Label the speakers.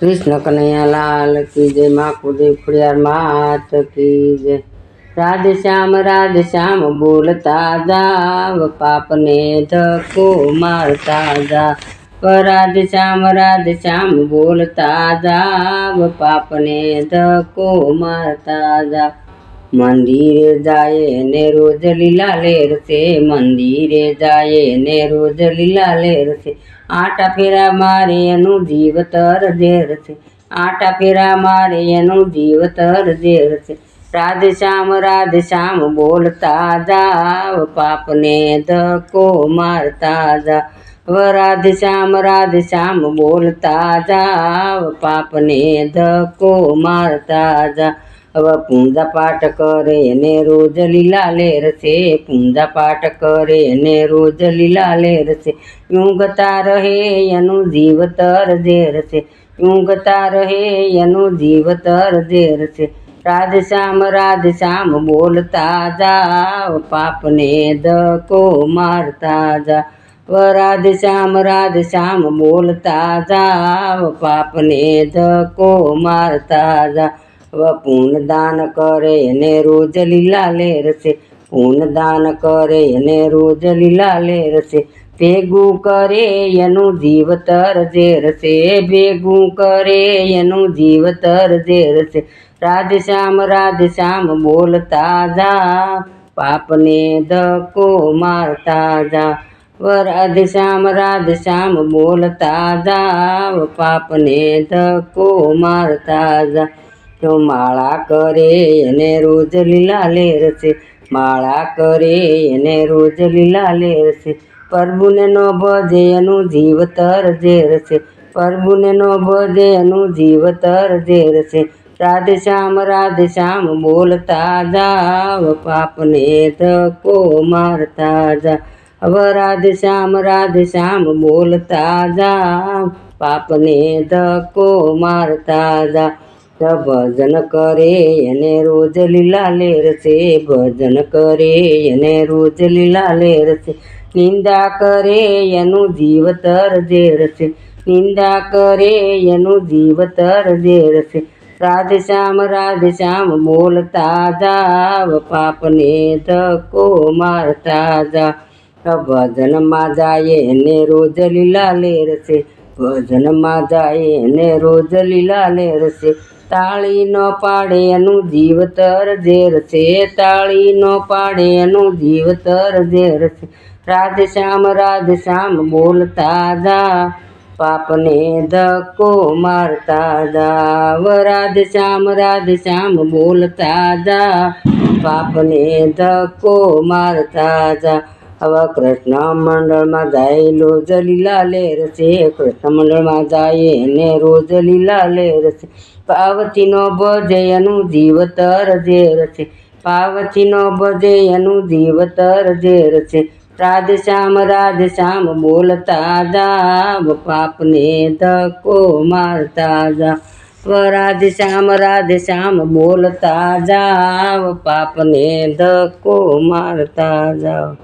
Speaker 1: કૃષ્ણ કનૈયા લાલ કી જય, મા કુદેવ ખુડિયાર, માત કી જય. રાધે શ્યામ રાધે શ્યામ, બોલતા જાવ, પાપને ધક્કો મારતા જાવ. રાધે શ્યામ રાધે શ્યામ, બોલતા જાવ, પાપને ધક્કો મારતા જાવ. મંદિરે જાય ને રોજ લીલા લેર છે મંદિરે જાય ને રોજ લીલા લેર છે આટા ફેરા મારે એનું જીવતર ઝેર છે આટા ફેરા મારે એનું જીવતર ઝેર છે રાધ શ્યામ રાધ શ્યામ બોલતા જાવ પાપને ધક્કો મારતા જાવ રાધે શ્યામ, રાધ શ્યામ બોલતા જાવ, પાપને ધક્કો મારતા જા હવે પૂંજા પાઠ કરે ને રોજ લીલા લેર છે, પૂંજા પાઠ કરે ને રોજ લીલા લેર છે. ઊંઘતા રહે એનું જીવતર ઝેર છે, ઊંઘતા રહે એનું જીવતર ઝેર છે. રાધે શ્યામ રાધે શ્યામ બોલતા જાવ, પાપને ધક્કો મારતા જાવ. રાધે શ્યામ, રાધ શ્યામ બોલતા જાવ, પાપને ધકો મારતા જાવ. પૂન દાન કરે ને રોજ લીલા લેર છે પૂન દાન કરે ને રોજ લીલા લેર છે. ભેગું કરે એનું જીવતર ઝેર છે, ભેગું કરે એનું જીવતર ઝેર છે. રાધે શ્યામ, રાધ શ્યામ બોલતા જા પાપને ધકો મારતા જા રાધે શ્યામ રાધ શ્યામ બોલતા જાવ પાપને ધક્કો મારતા જા જો માળા કરે એને રોજ લીલા લેર છે, માળા કરે એને રોજ લીલા લેર છે. પ્રભુને નો ભજે એનું જીવતર ઝેર છે પ્રભુને નો ભજે એનું જીવતર ઝેર છે. રાધે શ્યામ રાધે શ્યામ બોલતા જાવ પાપને ધક્કો મારતા જા હવે રાધે શ્યામ, રાધ શ્યામ બોલતા જા પાપને ધક્કો મારતા જા ભજન કરે એને રોજ લીલા લેર છે. ભજન કરે એને રોજ લીલા લેર છે. નિંદા કરે એનું જીવતર છે. નિંદા કરે એનું જીવતર છે. રાધે શ્યામ રાધે શ્યામ બોલતા જા પાપને ધક્કો મારતા જાવ ભજનમાં જાય એને રોજ લીલા લેર છે ભજનમાં જાય એને રોજ લીલા લેર છે તાળી ન પાડે એનું જીવતર ઝેર છે તાળી ન પાડે એનું જીવતર ઝેર છે રાધ શ્યામ રાધે શ્યામ બોલતા જા. પાપને ધક્કો મારતા જાવ. રાધ શ્યામ બોલતા જા. પાપને ધક્કો મારતા જા. હવે કૃષ્ણ મંડળમાં જાય રોજ લીલા લેર છે કૃષ્ણ મંડળમાં જાય એને રોજ લીલા લેર છે પાવતીનો ભજે એનું જીવતર ઝેર છે પાવતીનો ભજે એનું જીવતર ઝેર છે રાધે શ્યામ શ્યામ બોલતા જાવ, પાપને ધક્કો મારતા જાવ. રાધે શ્યામ શ્યામ બોલતા જાવ, પાપને ધક્કો મારતા જાવ.